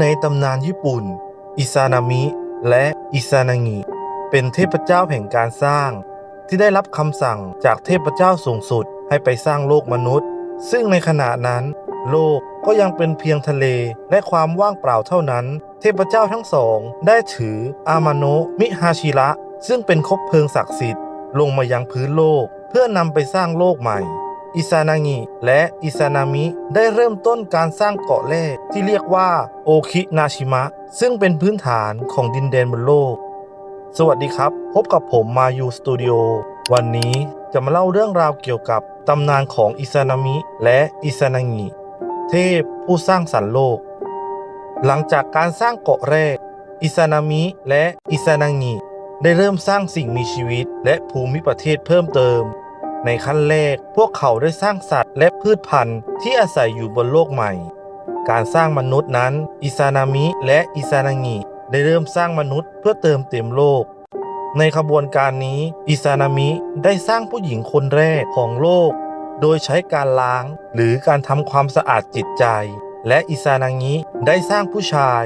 ในตำนานญี่ปุ่น อิซานามิ และอิซานางิ เป็นเทพเจ้าแห่งการสร้าง ที่ได้รับคำสั่งจากเทพเจ้าสูงสุดให้ไปสร้างโลกมนุษย์ ซึ่งในขณะนั้น โลกก็ยังเป็นเพียงทะเลและความว่างเปล่าเท่านั้น เทพเจ้าทั้งสอง ได้ถืออามาโนะมิฮาชิระ ซึ่งเป็นคบเพลิงศักดิ์สิทธิ์ลงมายังพื้นโลก เพื่อนำไปสร้างโลกใหม่ อิซานางิและอิซานามิได้เริ่มต้นการสร้างเกาะแรกที่เรียกว่าโอคินาชิมะ ซึ่งเป็นพื้นฐานของดินแดนบนโลก สวัสดีครับ พบกับผมมายูสตูดิโอวันนี้จะมาเล่าเรื่องราวเกี่ยวกับตำนานของอิซานามิและอิซานางิเทพผู้สร้างสรรค์โลก หลังจากการสร้างเกาะแรก อิซานามิและอิซานางิได้เริ่มสร้างสิ่งมีชีวิตและภูมิประเทศเพิ่มเติม ในขั้นแรก พวกเขาได้สร้างสัตว์และพืชพันธุ์ที่อาศัยอยู่บนโลกใหม่ การสร้างมนุษย์นั้น อิซานามิและอิซานางิได้เริ่มสร้างมนุษย์เพื่อเติมเต็มโลก ในขบวนการนี้ อิซานามิได้สร้างผู้หญิงคนแรกของโลก โดยใช้การล้างหรือการทำความสะอาดจิตใจ และอิซานางิได้สร้างผู้ชาย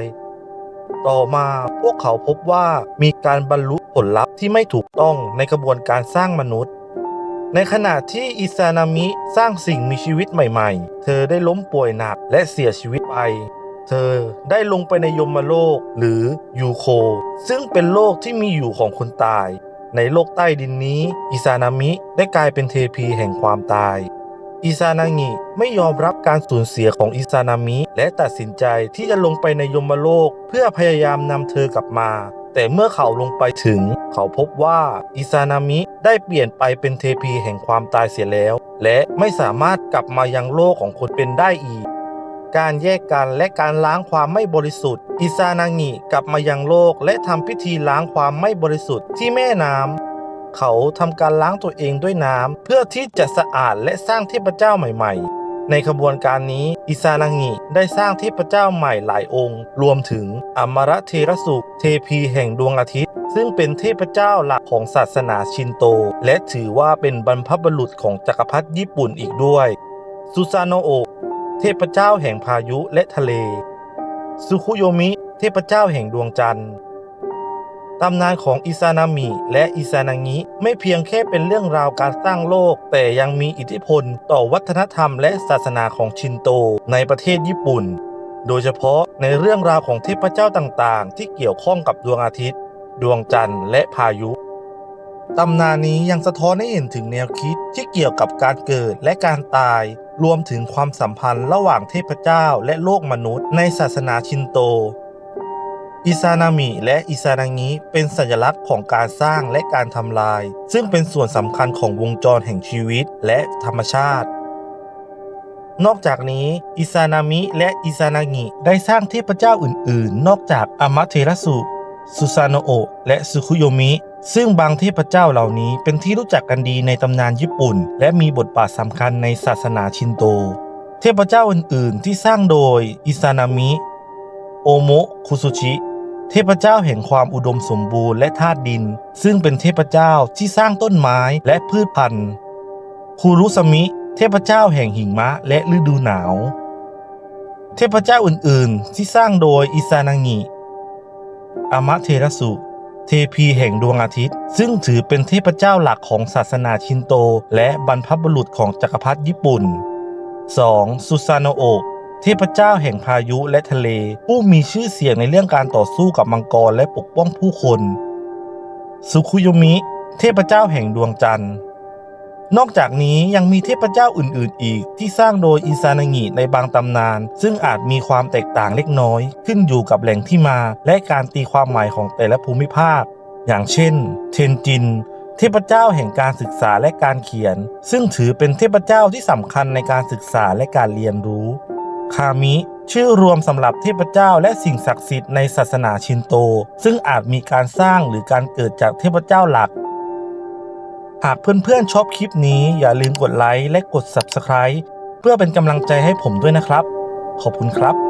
ต่อมาพวกเขาพบว่ามีการบรรลุผลลัพธ์ที่ไม่ถูกต้องในกระบวนการสร้างมนุษย์ ในขณะที่อิซานามิสร้างสิ่งมีชีวิตใหม่ๆ เธอได้ล้มป่วยหนักและเสียชีวิตไป เธอได้ลงไปในยมโลกหรือยูโค ซึ่งเป็นโลกที่มีอยู่ของคนตาย ในโลกใต้ดินนี้ อิซานามิได้กลายเป็นเทพีแห่งความตาย อิซานางิไม่ยอมรับการสูญเสียของอิซานามิและตัดสินใจที่จะลงไปในยมโลกเพื่อพยายามนำเธอกลับมาแต่เมื่อเขาลงไปถึง เขาพบว่าอิซานามิ ได้เปลี่ยนไปเป็นเทพีแห่งความตายเสียแล้ว และไม่สามารถกลับมายังโลกของคนเป็นได้อีก การแยกกันและการล้างความไม่บริสุทธิ์ อิซานางิกลับมายังโลกและทำพิธีล้างความไม่บริสุทธิ์ที่แม่น้ำเขาทำการล้างตัวเองด้วยน้ำเพื่อที่จะสะอาดและสร้างเทพเจ้าใหม่ ๆในขบวนการนี้ อิซานางิได้สร้างเทพเจ้าใหม่หลายองค์ รวมถึงอมรเทรสุเทพีแห่งดวงอาทิตย์ ซึ่งเป็นเทพเจ้าหลักของศาสนาชินโต และถือว่าเป็นบรรพบุรุษของจักรพรรดิญี่ปุ่นอีกด้วยซูซาโนโอะเทพเจ้าแห่งพายุและทะเลซุคุโยมิ เทพเจ้าแห่งดวงจันทร์ตำนานของอิซานามิและอิซานางิไม่เพียงแค่เป็นเรื่องราวการสร้างโลก แต่ยังมีอิทธิพลต่อวัฒนธรรมและศาสนาของชินโตในประเทศญี่ปุ่น โดยเฉพาะในเรื่องราวของเทพเจ้าต่างๆ ที่เกี่ยวข้องกับดวงอาทิตย์ ดวงจันทร์และพายุ ตำนานนี้ยังสะท้อนให้เห็นถึงแนวคิดที่เกี่ยวกับการเกิดและการตาย รวมถึงความสัมพันธ์ระหว่างเทพเจ้าและโลกมนุษย์ในศาสนาชินโต อิซานามิและอิซานางิเป็นสัญลักษณ์ของการสร้างและการทำลาย ซึ่งเป็นส่วนสำคัญของวงจรแห่งชีวิตและธรรมชาตินอกจากนี้ อิซานามิและอิซานางิได้สร้างเทพเจ้าอื่น ๆ นอกจากอามาเทรสุ ซูซานโอะและซุคุโยมิ ซึ่งบางเทพเจ้าเหล่านี้เป็นที่รู้จักกันดีในตำนานญี่ปุ่น และมีบทบาทสำคัญในศาสนาชินโต เทพเจ้าอื่นๆ ที่สร้างโดยอิซานามิ โอโมคุซุชิ เทพเจ้าแห่งความอุดมสมบูรณ์และธาตุดิน ซึ่งเป็นเทพเจ้าที่สร้างต้นไม้และพืชพันธุ์คูรุสมิ เทพเจ้าแห่งหิมะและฤดูหนาว เทพเจ้าอื่นๆ ที่สร้างโดยอิซานางิ อามะเทรสุ เทพีแห่งดวงอาทิตย์ ซึ่งถือเป็นเทพเจ้าหลักของศาสนาชินโต และบรรพบุรุษของจักรพรรดิญี่ปุ่น 2. ซูซาโนโอะเทพเจ้าแห่งพายุและทะเล ผู้มีชื่อเสียงในเรื่องการต่อสู้กับมังกรและปกป้องผู้คนซุคุยมิ เทพเจ้าแห่งดวงจันทร์ นอกจากนี้ยังมีเทพเจ้าอื่น ๆ อีก ที่สร้างโดยอิซานางิในบางตำนาน ซึ่งอาจมีความแตกต่างเล็กน้อย ขึ้นอยู่กับแหล่งที่มา และการตีความหมายของแต่ละภูมิภาค อย่างเช่น เทนจิน เทพเจ้าแห่งการศึกษาและการเขียน ซึ่งถือเป็นเทพเจ้าที่สำคัญในการศึกษาและการเรียนรู้ คามิ ชื่อรวมสำหรับเทพเจ้าและสิ่งศักดิ์สิทธิ์ในศาสนาชินโต ซึ่งอาจมีการสร้างหรือการเกิดจากเทพเจ้าหลัก หากเพื่อนๆชอบคลิปนี้อย่าลืมกดไลค์และกด Subscribe เพื่อเป็นกำลังใจให้ผมด้วยนะครับ ขอบคุณครับ